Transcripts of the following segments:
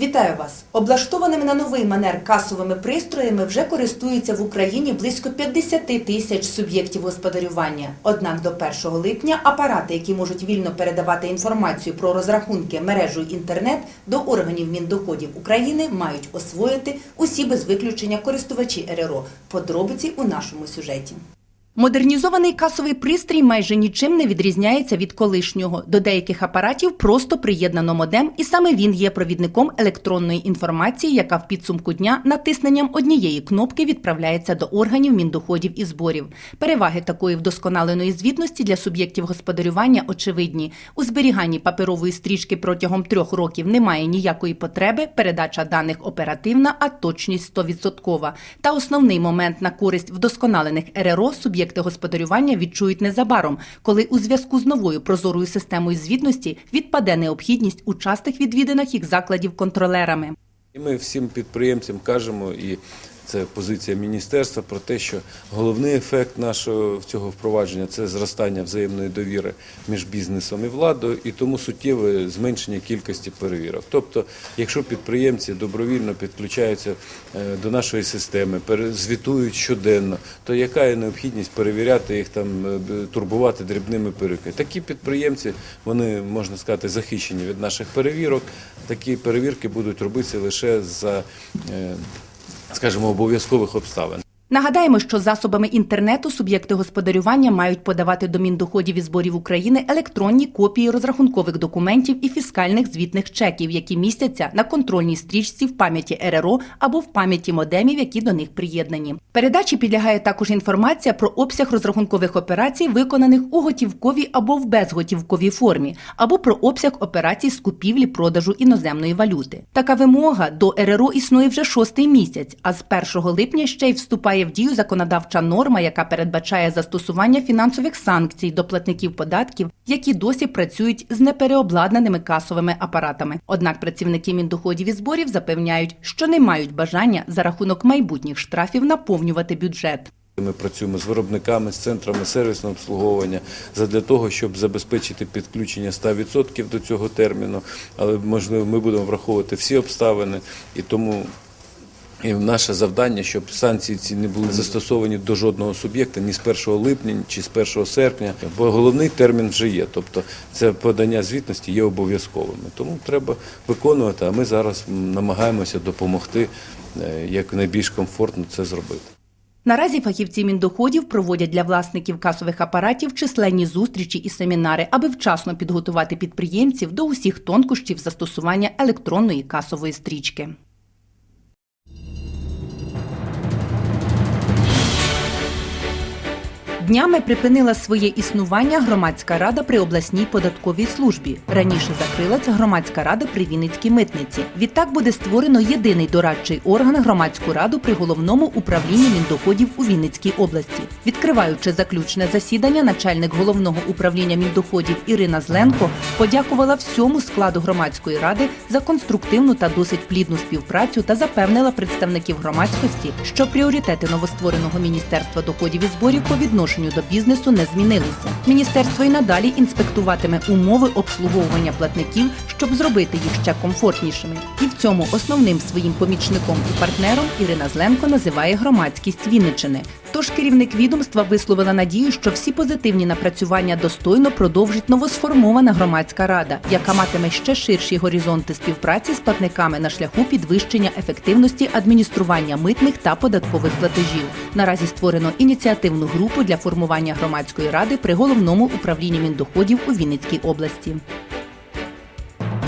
Вітаю вас! Облаштованими на новий манер касовими пристроями вже користуються в Україні близько 50 тисяч суб'єктів господарювання. Однак до 1 липня апарати, які можуть вільно передавати інформацію про розрахунки мережу інтернет до органів Міндоходів України, мають освоїти усі без виключення користувачі РРО. Подробиці у нашому сюжеті. Модернізований касовий пристрій майже нічим не відрізняється від колишнього. До деяких апаратів просто приєднано модем, і саме він є провідником електронної інформації, яка в підсумку дня натисненням однієї кнопки відправляється до органів міндоходів і зборів. Переваги такої вдосконаленої звітності для суб'єктів господарювання очевидні. У зберіганні паперової стрічки протягом трьох років немає ніякої потреби. Передача даних оперативна, а точність 100%. Та основний момент на користь вдосконалених РРО суб'єкти господарювання відчують незабаром, коли у зв'язку з новою прозорою системою звітності відпаде необхідність у частих відвідинах їх закладів контролерами. Ми всім підприємцям кажемо, і це позиція міністерства про те, що головний ефект нашого цього впровадження це зростання взаємної довіри між бізнесом і владою, і тому суттєве зменшення кількості перевірок. Тобто, якщо підприємці добровільно підключаються е, до нашої системи, звітують щоденно, то яка є необхідність перевіряти їх там, е, турбувати дрібними перевірками? Такі підприємці, вони можна сказати, захищені від наших перевірок. Такі перевірки будуть робитися лише за. Скажімо, обов'язкових обставин. Нагадаємо, що засобами інтернету суб'єкти господарювання мають подавати до Міндоходів і зборів України електронні копії розрахункових документів і фіскальних звітних чеків, які містяться на контрольній стрічці в пам'яті РРО або в пам'яті модемів, які до них приєднані. Передачі підлягає також інформація про обсяг розрахункових операцій, виконаних у готівковій або в безготівковій формі, або про обсяг операцій з купівлі продажу іноземної валюти. Така вимога до РРО існує вже шостий місяць, а з 1 липня ще й вступає в дію законодавча норма, яка передбачає застосування фінансових санкцій до платників податків, які досі працюють з непереобладнаними касовими апаратами. Однак працівники міндоходів і зборів запевняють, що не мають бажання за рахунок майбутніх штрафів наповнювати бюджет. Ми працюємо з виробниками, з центрами сервісного обслуговування задля того, щоб забезпечити підключення 100% до цього терміну. Але можливо, ми будемо враховувати всі обставини і тому. І наше завдання, щоб санкції ці не були застосовані до жодного суб'єкта ні з 1 липня, чи з 1 серпня, бо головний термін вже є. Тобто це подання звітності є обов'язковими. Тому треба виконувати. А ми зараз намагаємося допомогти е, як найбільш комфортно це зробити. Наразі фахівці міндоходів проводять для власників касових апаратів численні зустрічі і семінари, аби вчасно підготувати підприємців до усіх тонкощів застосування електронної касової стрічки. Днями припинила своє існування громадська рада при обласній податковій службі. Раніше закрилась громадська рада при Вінницькій митниці. Відтак буде створено єдиний дорадчий орган громадську раду при головному управлінні міндоходів у Вінницькій області. Відкриваючи заключне засідання, начальник головного управління міндоходів Ірина Зленко подякувала всьому складу громадської ради за конструктивну та досить плідну співпрацю та запевнила представників громадськості, що пріоритети новоствореного міністерства доходів і зборів по відношенню до бізнесу не змінилися. Міністерство і надалі інспектуватиме умови обслуговування платників, щоб зробити їх ще комфортнішими. І в цьому основним своїм помічником і партнером Ірина Зленко називає громадськість Вінничини. Тож керівник відомства висловила надію, що всі позитивні напрацювання достойно продовжить новосформована громадська рада, яка матиме ще ширші горизонти співпраці з платниками на шляху підвищення ефективності адміністрування митних та податкових платежів. Наразі створено ініціативну групу для формування громадської ради при головному управлінні міндоходів у Вінницькій області.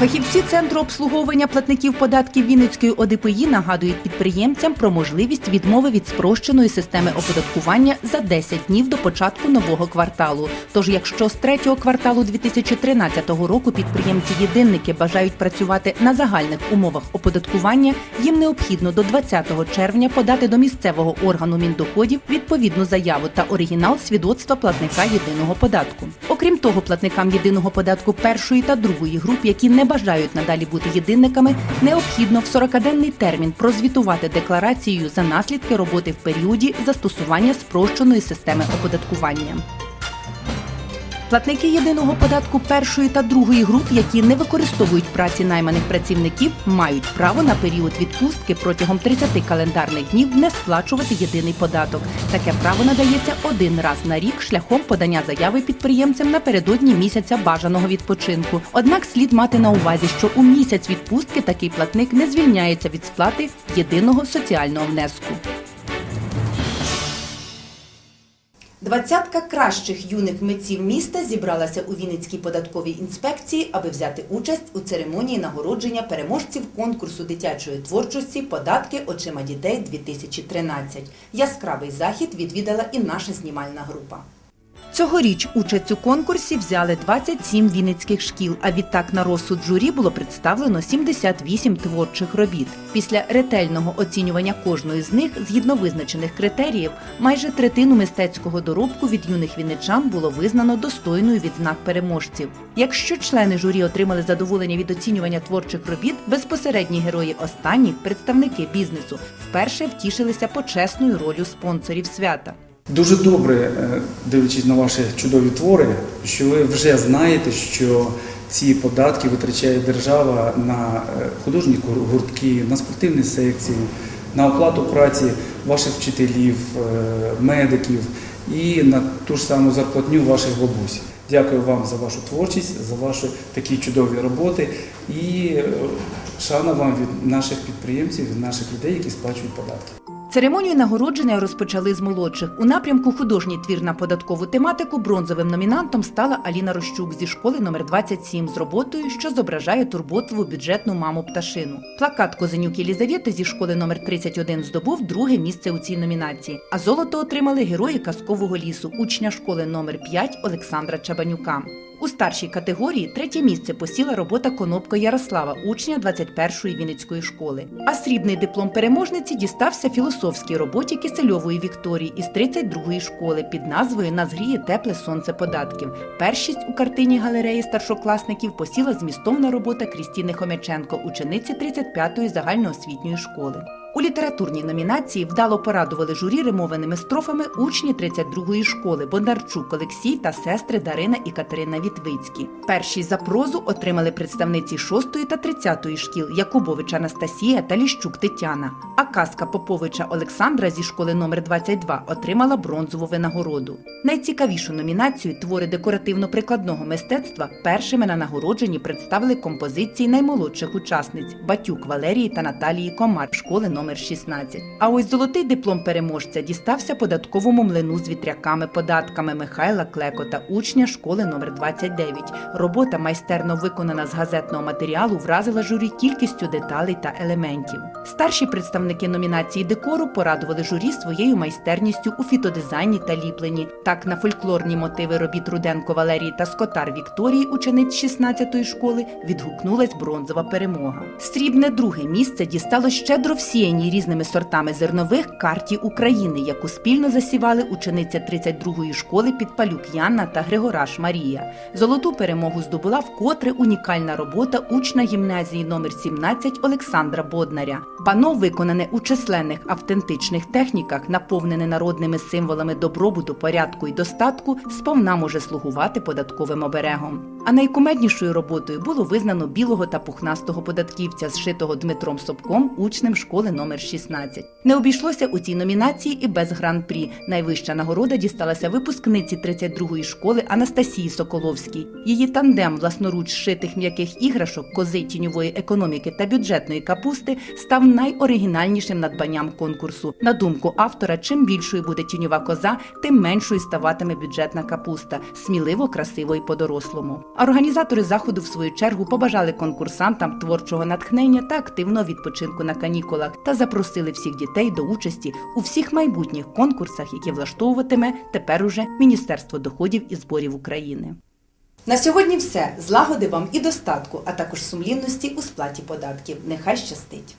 Фахівці центру обслуговування платників податків Вінницької ОДПІ нагадують підприємцям про можливість відмови від спрощеної системи оподаткування за 10 днів до початку нового кварталу. Тож, якщо з третього кварталу 2013 року підприємці-єдинники бажають працювати на загальних умовах оподаткування, їм необхідно до 20 червня подати до місцевого органу міндоходів відповідну заяву та оригінал свідоцтва платника єдиного податку. Окрім того, платникам єдиного податку першої та другої груп, які не бажають надалі бути єдинниками, необхідно в 40-денний термін прозвітувати декларацією за наслідки роботи в періоді застосування спрощеної системи оподаткування. Платники єдиного податку першої та другої груп, які не використовують праці найманих працівників, мають право на період відпустки протягом 30 календарних днів не сплачувати єдиний податок. Таке право надається один раз на рік шляхом подання заяви підприємцям напередодні місяця бажаного відпочинку. Однак слід мати на увазі, що у місяць відпустки такий платник не звільняється від сплати єдиного соціального внеску. Двадцятка кращих юних митців міста зібралася у Вінницькій податковій інспекції, аби взяти участь у церемонії нагородження переможців конкурсу дитячої творчості Податки очима дітей 2013. Яскравий захід відвідала і наша знімальна група. Цьогоріч участь у конкурсі взяли 27 вінницьких шкіл, а відтак на розсуд журі було представлено 78 творчих робіт. Після ретельного оцінювання кожної з них, згідно визначених критеріїв, майже третину мистецького доробку від юних вінничан було визнано достойною відзнак переможців. Якщо члени журі отримали задоволення від оцінювання творчих робіт, безпосередні герої останніх, представники бізнесу, вперше втішилися почесною ролью спонсорів свята. Дуже добре, е, дивлячись на ваші чудові твори, що ви вже знаєте, що ці податки витрачає держава на е, художні гуртки, на спортивні секції, на оплату праці ваших вчителів, е, медиків і на ту ж саму зарплатню ваших бабусь. Дякую вам за вашу творчість, за ваші такі чудові роботи і шана вам від наших підприємців, від наших людей, які сплачують податки. Церемонію нагородження розпочали з молодших. У напрямку художній твір на податкову тематику бронзовим номінантом стала Аліна Рощук зі школи номер 27 з роботою, що зображає турботливу бюджетну маму пташину. Плакат Козенюк Єлізавети зі школи номер 31 здобув друге місце у цій номінації. А золото отримали герої казкового лісу, учня школи номер 5 Олександра Чабанюка. У старшій категорії третє місце посіла робота Конопко Ярослава, учня 21-ї Вінницької школи. А срібний диплом переможниці дістався філософській роботі Кисельової Вікторії із 32-ї школи під назвою Нас гріє тепле сонце податків. Першість у картині галереї старшокласників посіла змістовна робота Крістіни Хомяченко, учениці 35-ї загальноосвітньої школи. У літературній номінації вдало порадували журі римованими строфами учні 32-ї школи Бондарчук Олексій та сестри Дарина і Катерина Вітвицькі. Перші за прозу отримали представниці 6-ї та 30-ї шкіл Якубович Анастасія та Ліщук Тетяна. А казка Поповича Олександра зі школи номер 22 отримала бронзову винагороду. Найцікавішу номінацію твори декоративно-прикладного мистецтва першими на нагородженні представили композиції наймолодших учасниць Батюк Валерії та Наталії Комар школи номер 16. А ось золотий диплом переможця дістався податковому млину з вітряками податками Михайла Клекота, учня школи номер 29. Робота майстерно виконана з газетного матеріалу вразила журі кількістю деталей та елементів. Старші представники номінації декору порадували журі своєю майстерністю у фітодизайні та ліпленні. Так на фольклорні мотиви робіт Руденко Валерії та Скотар Вікторії, учениць 16-ї школи, відгукнулась бронзова перемога. Срібне друге місце дістало щедро всіяні різними сортами зернових карті України, яку спільно засівали учениця 32-ї школи Підпалюк Яна та Григораш Марія. Золоту перемогу здобула вкотре унікальна робота учня гімназії номер 17 Олександра Боднаря. Пано виконане у численних автентичних техніках, наповнене народними символами добробуту, порядку і достатку, сповна може слугувати податковим оберегом. А найкумеднішою роботою було визнано білого та пухнастого податківця, зшитого Дмитром Собком, учнем школи номер 16. Не обійшлося у цій номінації і без гран-прі. Найвища нагорода дісталася випускниці 32-ї школи Анастасії Соколовській. Її тандем власноруч шитих м'яких іграшок, кози тіньової економіки та бюджетної капусти став найоригінальнішим надбанням конкурсу. На думку автора, чим більшою буде тіньова коза, тим меншою ставатиме бюджетна капуста, сміливо, красиво і по-дорослому. Організатори заходу, в свою чергу, побажали конкурсантам творчого натхнення та активного відпочинку на канікулах та запросили всіх дітей до участі у всіх майбутніх конкурсах, які влаштовуватиме тепер уже Міністерство доходів і зборів України. На сьогодні все. Злагоди вам і достатку, а також сумлінності у сплаті податків. Нехай щастить!